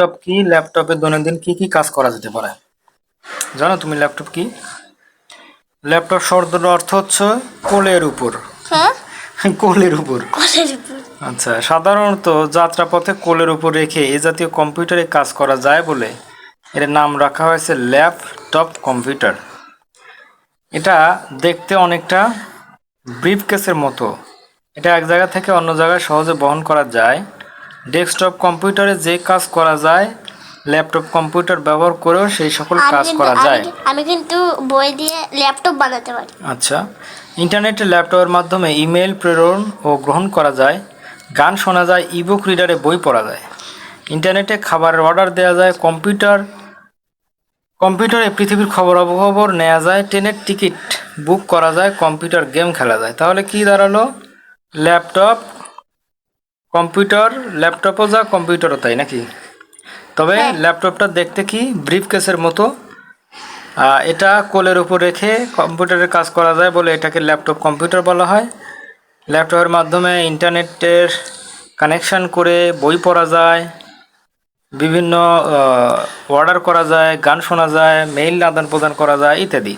Laptop কি ল্যাপটপে দৈনন্দিন কি কি কাজ করা যেতে পারে? জানো তুমি ল্যাপটপ কি? ল্যাপটপ শব্দের অর্থ হচ্ছে কোলের উপর। হ্যাঁ? কোলের উপর। কলের উপর। আচ্ছা সাধারণত যাত্রাপথে কোলের উপর রেখে এ জাতীয় কম্পিউটারে কাজ করা যায় বলে এর নাম রাখা হয়েছে ল্যাপটপ কম্পিউটার এটা দেখতে অনেকটা ব্রিফ কেসের মতো। এটা এক জায়গা থেকে অন্য জায়গায় সহজে বহন করা যায়। ডেস্কটপ কম্পিউটারে যে কাজ করা যায় ল্যাপটপ কম্পিউটার ব্যবহার করেও সেই সকল কাজ করা যায়। আমি কিন্তু বই দিয়ে ল্যাপটপ বানাতে পারি। আচ্ছা। ইন্টারনেটে ল্যাপটপের মাধ্যমে ইমেল প্রেরণ ও গ্রহণ করা যায়। গান শোনা যায় ইবুক রিডারে বই পড়া যায়। ইন্টারনেটে খাবারের অর্ডার দেওয়া যায় কম্পিউটার কম্পিউটারে পৃথিবীর খবর অবখবর নেওয়া যায় ট্রেনের টিকিট বুক করা যায় কম্পিউটার গেম খেলা যায়। তাহলে কি দাঁড়াল? ল্যাপটপ কম্পিউটার ল্যাপটপও যা কম্পিউটারও তাই নাকি? তবে হ্যাঁ। ল্যাপটপটা দেখতে কি ব্রিফ কেসের মতো এটা কোলের উপর রেখে কম্পিউটারের কাজ করা যায় বলে এটাকে ল্যাপটপ কম্পিউটার বলা হয়। ল্যাপটপের মাধ্যমে ইন্টারনেটের কানেকশান করে বই পড়া যায় বিভিন্ন অর্ডার করা যায় গান শোনা যায় মেইল আদান প্রদান করা যায় ইত্যাদি।